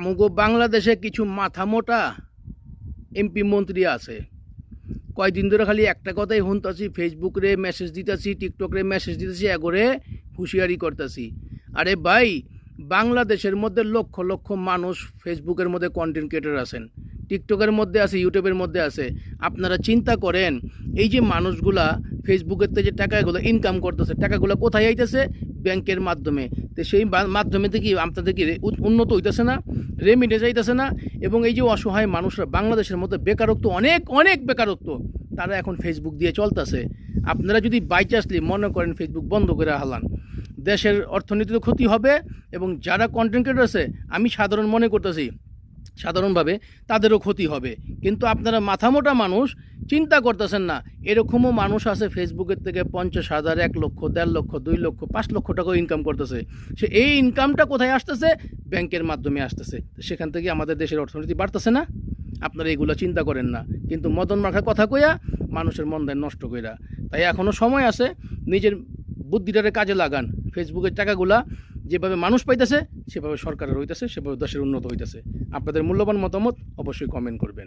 আমগো বাংলাদেশে কিছু মাথা মোটা এমপি মন্ত্রী আছে। কয়দিন ধরে খালি একটা কথাই শুনতাছি ফেসবুক মেসেজ দিতেছি টিকটক রে মেসেজ দিতেছি, এগরে হুঁশিয়ারি করতেছি। আরে ভাই, বাংলাদেশের মধ্যে লক্ষ লক্ষ মানুষ ফেসবুকের মধ্যে কন্টেন্ট ক্রিয়েটার আছেন। টিকটকের মধ্যে আছে, ইউটিউবের মধ্যে আছে। আপনারা চিন্তা করেন, এই যে মানুষগুলা ফেসবুকের থেকে যে টাকাগুলো ইনকাম করতেছে, টাকাগুলো কোথায় আইতেছে? ব্যাংকের মাধ্যমে। তো সেই মাধ্যমে থেকে আপনাদের কি উন্নত হইতেছে না? রেমিটে যাইতেছে না? এবং এই যে অসহায় মানুষরা, বাংলাদেশের মধ্যে বেকারত্ব, অনেক অনেক বেকারত্ব তারা এখন ফেসবুক দিয়ে চলতেছে। আপনারা যদি বাইচান্সলি মনে করেন ফেসবুক বন্ধ করে হালান, দেশের অর্থনীতিতে ক্ষতি হবে এবং যারা কন্টেন্ট ক্রিয়েটার আছে, আমি সাধারণ মনে করতেছি, সাধারণভাবে তাদেরও ক্ষতি হবে। কিন্তু আপনারা মাথামোটা মানুষ চিন্তা করতেছেন না। এরকমও মানুষ আছে ফেসবুকের থেকে পঞ্চাশ হাজার, এক লক্ষ, দেড় লক্ষ, দুই লক্ষ, পাঁচ লক্ষ টাকা ইনকাম করতেছে। সে এই ইনকামটা কোথায় আসতেছে? ব্যাংকের মাধ্যমে আসতেছে। সেখান থেকে আমাদের দেশের অর্থনীতি বাড়তেছে না? আপনারা এগুলো চিন্তা করেন না। কিন্তু মদন মাখার কথা কইয়া মানুষের মন দেয় নষ্ট কইরা। তাই এখনও সময় আছে, নিজের বুদ্ধিটারে কাজে লাগান। ফেসবুকের টাকাগুলা যেভাবে মানুষ পাইতেছে, সেভাবে সরকারের হইতেছে, সেভাবে দেশের উন্নত হইতেছে। আপনাদের মূল্যবান মতামত অবশ্যই কমেন্ট করবেন।